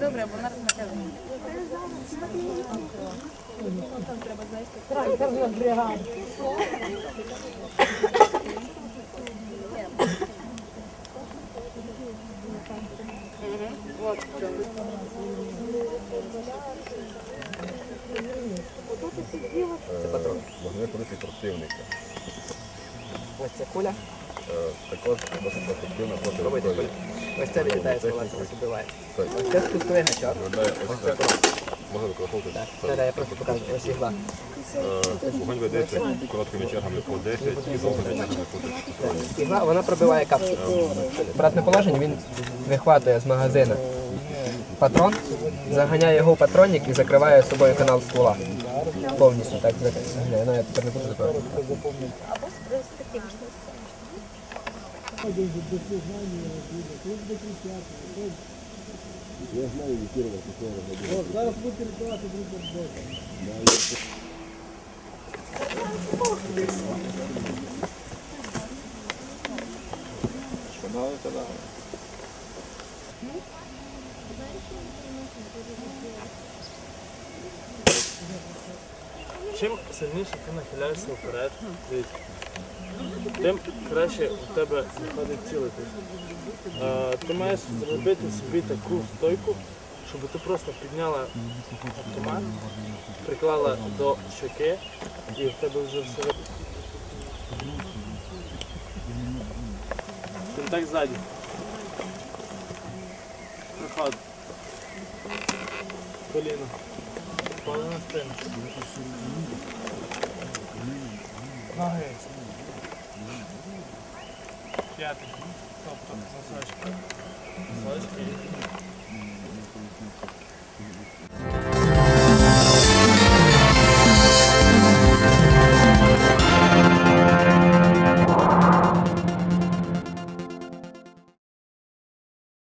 Добре, бо нас на каві. Вот в чем. Це патрон. Вогневий поліції противника. Ось ця куля. Також досить ефективно проти робити. Ось це відлітає слова, ось убиває. Ось це спусковий гачок. Можна використовувати. Так, я просто покажу. Ось ігла. Вогонь ведеться короткими чергами по 10 і довгими чергами по 30 Ігла, вона пробиває капсулу. Обратне положення він вихватує з магазина патрон, заганяє його в патронник і закриває собою канал ствола. Повністю так заганяє. Ну я тепер не буду закривати. Чим сильніше ти нахиляєшся вперед, тим краще у тебе виходить цілитись. Е, Ти маєш зробити собі таку стойку, щоб ти просто підняла автомат, приклала до щоки і в тебе вже все. Контакт ззаді. Приход. Коліно. constant. Corre. Piada. Só, só, só, só, só, só, só, só, só,